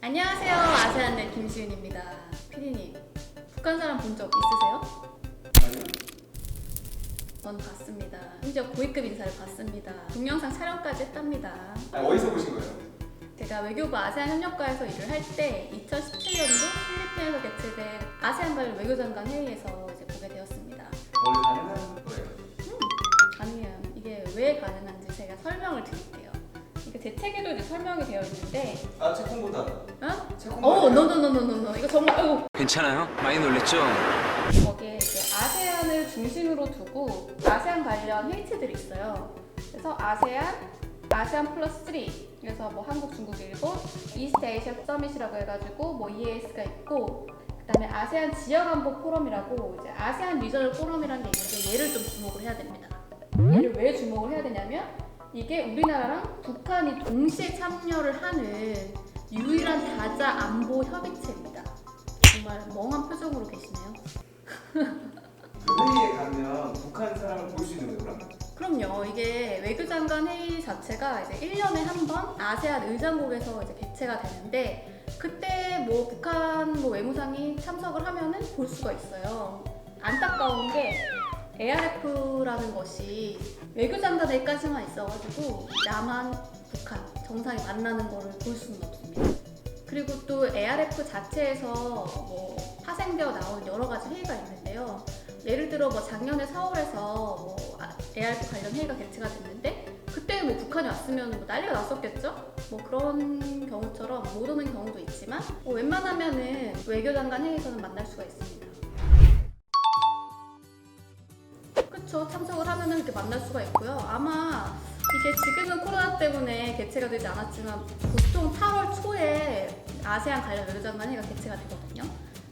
안녕하세요. 아세안의 김시윤입니다. 피디님, 북한 사람 본 적 있으세요? 아니요? 전 봤습니다. 심지어 고위급 인사를 봤습니다. 동영상 촬영까지 했답니다. 아, 어디서 보신 거예요? 제가 외교부 아세안 협력과에서 일을 할 때 2017년도 필리핀에서 개최된 아세안 관련 외교장관 회의에서 이제 보게 되었습니다. 원래 가능한 거예요? 가능해요. 이게 왜 가능한지 제가 설명을 드릴게요. 이게 제 책에도 이제 설명이 되어 있는데, 아, 채콩보다. 어? 채콩. 어, 노노노노노노. 이거 정말, 아이고, 괜찮아요? 많이 놀랬죠? 거기에 이제 아세안을 중심으로 두고 아세안 관련 회의체들이 있어요. 그래서 아세안, 아세안 플러스 3. 그래서 뭐 한국, 중국, 일본, 이스트 에이시아 서밋이라고 해가지고 뭐 EAS가 있고 그다음에 아세안 지역 안보 포럼이라고 이제 아세안 리저널 포럼이라는 게 있는데 얘를 좀 주목을 해야 됩니다. 얘를 왜 주목을 해야 되냐면 이게 우리나라랑 북한이 동시에 참여를 하는 유일한 다자 안보 협의체입니다. 정말 멍한 표정으로 계시네요. 그 회의에 가면 북한 사람을 볼 수 있는 거예요, 그럼? 그럼요. 이게 외교장관 회의 자체가 이제 1년에 한 번 아세안 의장국에서 이제 개최가 되는데 그때 뭐 북한 뭐 외무상이 참석을 하면은 볼 수가 있어요. 안타까운 게 ARF라는 것이 외교 장관 회의까지만 있어가지고 남한, 북한 정상이 만나는 거를 볼 수는 없습니다. 그리고 또 ARF 자체에서 뭐 파생되어 나온 여러 가지 회의가 있는데요. 예를 들어 뭐 작년에 4월에서 뭐 아- ARF 관련 회의가 개최가 됐는데 그때 뭐 북한이 왔으면 뭐 난리가 났었겠죠? 뭐 그런 경우처럼 못 오는 경우도 있지만 뭐 웬만하면은 외교장관 회의에서는 만날 수가 있습니다. 그쵸 참석을 하면은 이렇게 만날 수가 있고요. 아마 이게 지금은 코로나 때문에 개최가 되지 않았지만 보통 8월 초에 아세안 관련 외교장관 회의가 개최가 되거든요.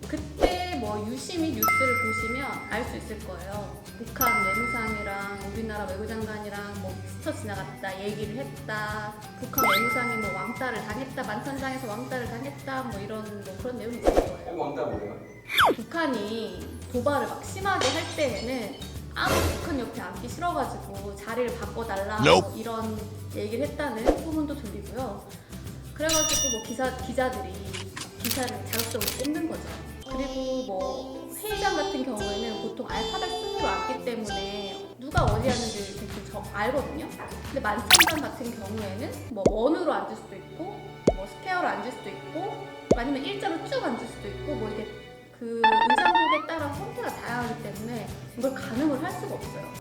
그때 뭐 유심히 뉴스를 보시면 알 수 있을 거예요. 북한 외무상이랑 우리나라 외교장관이랑 뭐 스쳐 지나갔다 얘기를 했다. 북한 외무상이 뭐 왕따를 당했다. 만찬장에서 왕따를 당했다. 뭐 이런 뭐 그런 내용이 있을 거예요. 어, 왕따 뭐예요? 북한이 도발을 막 심하게 할 때에는 아무 북한 옆에 앉기 싫어가지고 자리를 바꿔달라 뭐 이런 얘기를 했다는 소문도 들리고요. 그래가지고 뭐 기사 기자들이 기사를 자극적으로 뽑는 거죠. 그리고 뭐 회의장 같은 경우에는 보통 알파벳 순으로 앉기 때문에 누가 어디 앉는지 대충 저 알거든요. 근데 만찬장 같은 경우에는 뭐 원으로 앉을 수도 있고 뭐 스퀘어로 앉을 수도 있고 아니면 일자로 쭉 앉을 수도 있고 뭐 이렇게 그 의장국에 따라 형태가 다양하기 때문에 이걸 가늠을 할 수가 없어요.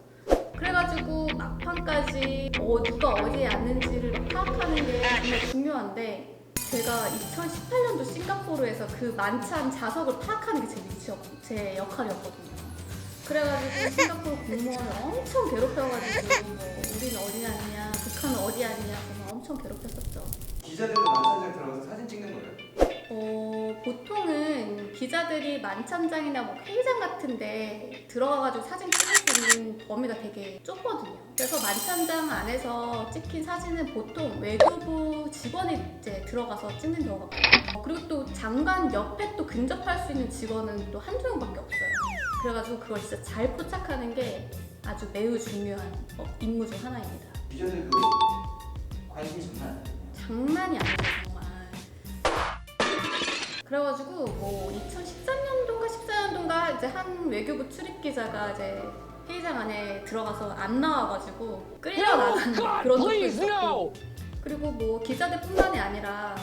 그래가지고 막판까지 어, 누가 어디에 앉는지를 막 파악하는 게 정말 중요한데 제가 2018년도 싱가포르에서 그 만찬 자석을 파악하는 게 제 위치였, 제 역할이었거든요. 그래가지고 싱가포르 공무원을 엄청 괴롭혀가지고 뭐 우리는 어디 아니냐, 북한은 어디 아니냐, 정말 엄청 괴롭혔었죠. 기자들도 만찬장 들어가서 사진 찍는 거예요? 어, 보통은 기자들이 만찬장이나 뭐 회의장 같은데 들어가가지고 사진 찍을 수 있는 범위가 되게 좁거든요. 그래서 만찬장 안에서 찍힌 사진은 보통 외교부 직원이 이제 들어가서 찍는 경우가 많아요. 어, 그리고 또 장관 옆에 또 근접할 수 있는 직원은 또 한두 명밖에 없어요. 그래가지고 그걸 진짜 잘 포착하는 게 아주 매우 중요한 어, 임무 중 하나입니다. 기자들도 관심이 장난 아니에요. 장난이 아니에요 그래가지고 뭐 2013년도인가 14년도인가 이제 한 외교부 출입 기자가 이제 회의장 안에 들어가서 안 나와가지고 끌려 나가는 그런 적도 있었고 그리고 뭐 기자들뿐만이 아니라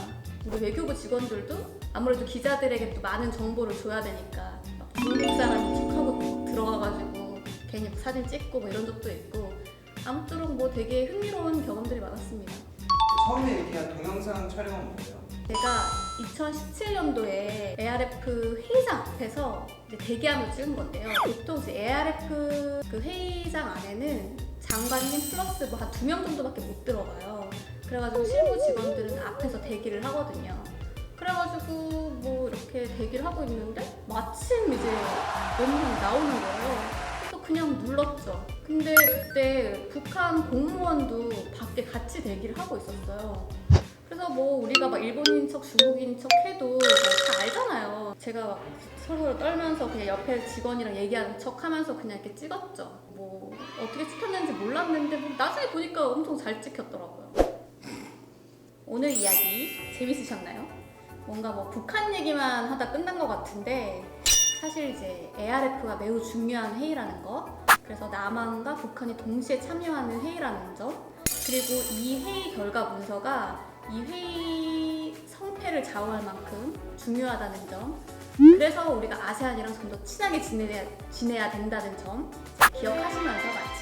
우리 외교부 직원들도 아무래도 기자들에게 또 많은 정보를 줘야 되니까 막 중국 사람인 척하고 또 들어가가지고 괜히 사진 찍고 뭐 이런 적도 있고 아무쪼록 뭐 되게 흥미로운 경험들이 많았습니다. 처음에 이렇게 한 동영상 촬영은 뭐예요? 제가 2017년도에 ARF 회의장 앞에서 대기함을 찍은 건데요. 보통 이제 ARF 그 회의장 안에는 장관님 플러스 뭐 한 두 명 정도밖에 못 들어가요. 그래가지고 실무 직원들은 앞에서 대기를 하거든요. 그래가지고 뭐 이렇게 대기를 하고 있는데 마침 이제 영상이 나오는 거예요. 그래서 그냥 눌렀죠. 근데 그때 북한 공무원도 밖에 같이 대기를 하고 있었어요. 그래서 뭐 우리가 막 일본인 척 중국인 척 해도 뭐다 알잖아요. 제가 막 서로 떨면서 그냥 옆에 직원이랑 얘기하는 척 하면서 그냥 이렇게 찍었죠. 뭐 어떻게 찍혔는지 몰랐는데 뭐 나중에 보니까 엄청 잘 찍혔더라고요. 오늘 이야기 재밌으셨나요? 뭔가 뭐 북한 얘기만 하다 끝난 것 같은데 사실 이제 ARF가 매우 중요한 회의라는 거 그래서 남한과 북한이 동시에 참여하는 회의라는 점 그리고 이 회의 결과 문서가 이 회의 성패를 좌우할 만큼 중요하다는 점 그래서 우리가 아세안이랑 좀 더 친하게 지내야, 지내야 된다는 점 기억하시면서 마치겠습니다.